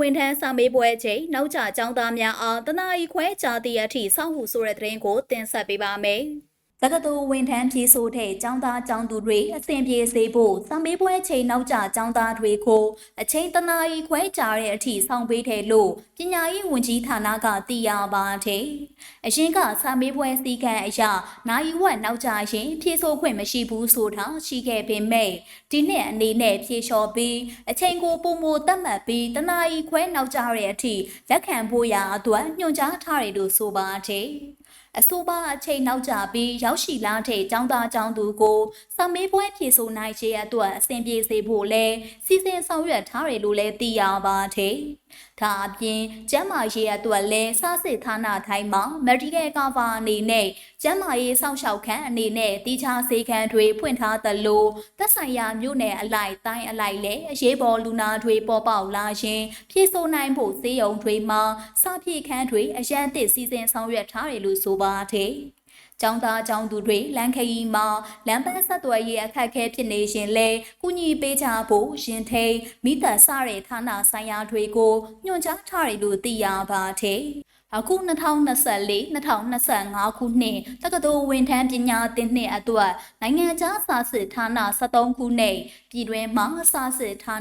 ဝန်ထမ်းစာမေးပွဲချိန်နောက်ကျចောင်းသားများအားတနာရီခွဲကြာသည့်အထိစောင့်ဟုဆိုတဲ့သတင်းကိုတင်ဆက်ပေးပါမယ်။တက္ကသိုလ်ဝန်ထမ်းဖြေဆိုတဲ့ចောင်းသားចောင်းသူတွေအစဉ်ပြေစေဖို့စာမေးပွဲချိန်နောက်ကျចောင်းသားတွေကိုအချိန်တနာရီခွဲကြာတဲ့အထိစောင့်ပေးတယ်လို့ပညာရေးဝန်ကြီးဌာနကသိရပါတယ်။ အရင်ကစာမေးပွဲစည်းကမ်းအရနိုင်ဝက်နောက်ကျရင်ဖြေဆိုခွင့်မရှိဘူးဆိုတာရှိခဲ့ပေမဲ့ဒီနှစ်အနေနဲ့ဖြေလျှော်ပြီးအချိန်ကိုပုံမသတ်မှတ်ပြီးတနာရီခွဲနောက်ကျတဲ့အထိလက်ခံဖို့ရာအတွက်ညွှန်ကြားထားတယ်လို့ဆိုပါတယ်။အဆိုပါအချိန်နောက်ကျပြီးရောက်ရှိလာတဲ့ចောင်းသားចောင်းသူကိုစာမေးပွဲဖြေဆိုနိုင်ခြင်းအတွက်အဆင်ပြေစေဖို့လဲစီစဉ်ဆောင်ရွက်ထားတယ်လို့လည်းသိရပါတယ်။ဒါအပြင်ကျန်းမာရေးအတွက်လဲစားစစ်ဌာနထိုင်းမှာ medical cover အနေနဲ့ကျန်းမာရေးစောင့်ရှောက်ခန်းအနေနဲ့တိကျစေခန်းတွေဖွင့်ထားသလိုသက်ဆိုင်ရာမြို့နယ်အလိုက်တိုင်းအလိုက်လဲအရေးပေါ်လူနာတွေပေါ်ပေါက်လာရင်ဖြည့်ဆို့နိုင်ဖို့စေယုံတွေမှာစဖြည့်ခန်းတွေအရန်တစ်စီစဉ်ဆောင်ရွက်ထားတယ်လို့ဆိုပါတယ်။ကျောင်းသားကျောင်းသူတွေလမ်းခရီးမှာလမ်းပန်းဆက်သွယ်ရေးအခက်အခဲဖြစ်နေရှင်လဲကုညီပေးကြဖို့ရင်ထိန်မိသက်စတဲ့ဌာနဆိုင်ရာတွေကိုညွှန်ကြားထားတယ်လို့သိရပါတယ်။ အခု2024-2025ခုနှစ်တက္ကသိုလ်ဝန်ထမ်းပညာသင်နှစ်အတွက်နိုင်ငံခြားစာစစ်ဌာန73ခုနဲ့ပြည်တွင်းမှာစာစစ်ဌာန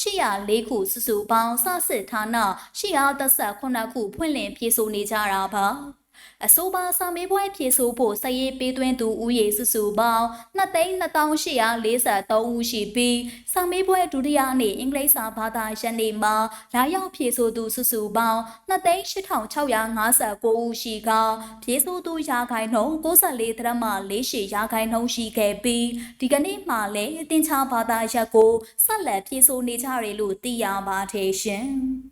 804ခုစုစုပေါင်းစာစစ်ဌာန838ခုဖွင့်လှစ်ပြေဆိုနေကြတာပါ။ အဆိုပါစာမေးပွဲဖြေဆိုဖို့စရေးပေးသွင်းသူဦးရေစုစုပေါင်း2,2843ဦးရှိပြီးစာမေးပွဲဒုတိယနေ့အင်္ဂလိပ်စာဘာသာရပ်နေ့မှာလာရောက်ဖြေဆိုသူစုစုပေါင်း2,8659ဦးရှိကဖြေဆိုသူရာခိုင်နှုန်း94.48ရာခိုင်နှုန်းရှိခဲ့ပြီးဒီကနေ့မှလည်းအတင်ချဘာသာရပ်ကိုဆက်လက်ဖြေဆိုနေကြတယ်လို့သိရပါတယ်ရှင်။